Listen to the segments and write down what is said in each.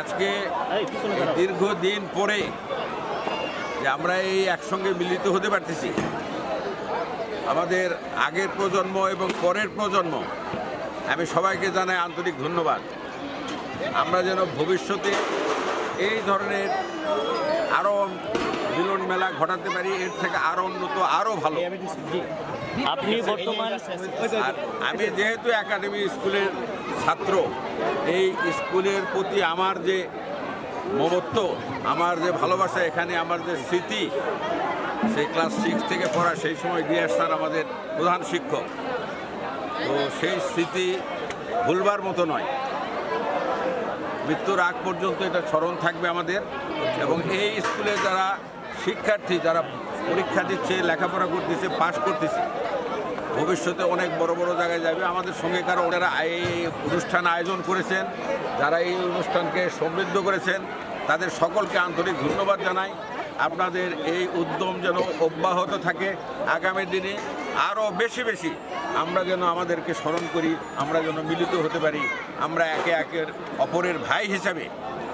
আজকে দীর্ঘদিন পরে যে আমরা এই একসঙ্গে মিলিত হতে পারতেছি আমাদের আগের প্রজন্ম এবং পরের প্রজন্ম আমি সবাইকে জানাই আন্তরিক ধন্যবাদ। আমরা যেন ভবিষ্যতে এই ধরনের আরও মিলন মেলা ঘটাতে পারি এর থেকে আরও উন্নত আরও ভালো। আপনি বর্তমান আমি যেহেতু একাডেমি স্কুলের ছাত্র, এই স্কুলের প্রতি আমার যে মমত্ব, আমার যে ভালোবাসা, এখানে আমার যে স্মৃতি, সেই ক্লাস সিক্স থেকে পড়া সেই সময় ডিয়ার স্যার আমাদের প্রধান শিক্ষক। তো সেই স্মৃতি ভুলবার মতো নয়। মৃত্যুর আগ পর্যন্ত এটা স্মরণ থাকবে আমাদের। এবং এই স্কুলে যারা শিক্ষার্থী যারা পরীক্ষা দিচ্ছে, লেখাপড়া করতেছে, পাশ করতেছে, ভবিষ্যতে অনেক বড় বড় জায়গায় যাবে। আমাদের সঙ্গে কারও ওনারা এই অনুষ্ঠান আয়োজন করেছেন, যারা এই অনুষ্ঠানকে সমৃদ্ধ করেছেন, তাদের সকলকে আন্তরিক ধন্যবাদ জানাই। আপনাদের এই উদ্যম যেন অব্যাহত থাকে, আগামী দিনে আরও বেশি বেশি আমরা যেন আমাদেরকে স্মরণ করি, আমরা যেন মিলিত হতে পারি, আমরা একে একের অপরের ভাই হিসাবে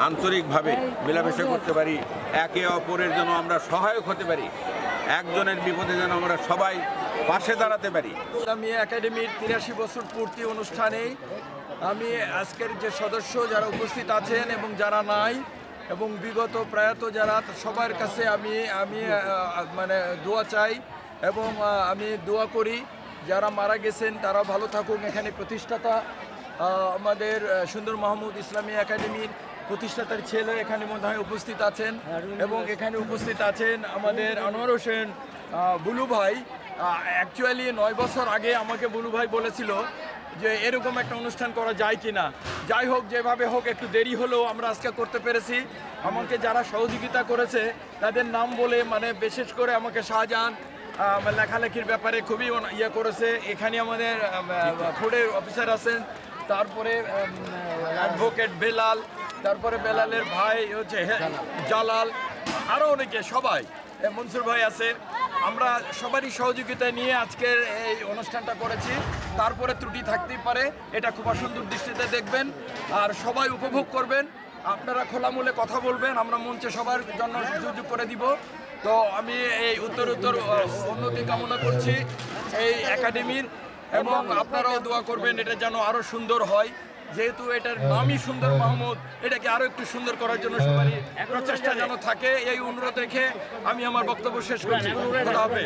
আন্তরিকভাবে মেলামেশা করতে পারি, একে অপরের যেন আমরা সহায়ক হতে পারি, একজনের বিপদে যেন আমরা সবাই পাশে দাঁড়াতে পারি। ইসলামী একাডেমির তিরাশি বছর পূর্তি অনুষ্ঠানে আমি আজকের যে সদস্য যারা উপস্থিত আছেন এবং যারা নাই এবং বিগত প্রয়াত যারা, সবার কাছে আমি আমি মানে দোয়া চাই এবং আমি দোয়া করি যারা মারা গেছেন তারা ভালো থাকুক। এখানে প্রতিষ্ঠাতা আমাদের সুন্দর মাহমুদ ইসলামী একাডেমির প্রতিষ্ঠাতার ছেলে এখানে মনে হয় উপস্থিত আছেন এবং এখানে উপস্থিত আছেন আমাদের আনোয়ার হোসেন বুলু ভাই। অ্যাকচুয়ালি নয় বছর আগে আমাকে বুলু ভাই বলেছিল যে এরকম একটা অনুষ্ঠান করা যায় কি না যাই হোক, যেভাবে হোক, একটু দেরি হলেও আমরা আজকে করতে পেরেছি। আমাকে যারা সহযোগিতা করেছে, তাদের নাম বলে মানে বিশেষ করে আমাকে শাহজাহান লেখালেখির ব্যাপারে খুবই ইয়ে করেছে। এখানে আমাদের ফুডের অফিসার আছেন। তারপরে অ্যাডভোকেট বেলাল তারপরে বেলালের ভাই হচ্ছে জালাল। আরও অনেকে সবাই। এ, মনসুর ভাই আছে। আমরা সবারই সহযোগিতা নিয়ে আজকের এই অনুষ্ঠানটা করেছি। তারপরে ত্রুটি থাকতেই পারে। এটা খুব সুন্দর দৃষ্টিতে দেখবেন। আর সবাই উপভোগ করবেন। আপনারা খোলামূলে কথা বলবেন, আমরা মঞ্চে সবার জন্য সুযোগ করে দিব। তো আমি এই উত্তর উত্তর উন্নতি কামনা করছি এই একাডেমির, এবং আপনারাও দোয়া করবেন এটা যেন আরও সুন্দর হয়। যেহেতু এটার নামই সুন্দর মাহমুদ, এটাকে আরও একটু সুন্দর করার জন্য সবারই প্রচেষ্টা যেন থাকে। এই অনুরোধ রেখে আমি আমার বক্তব্য শেষ করছি। হবে।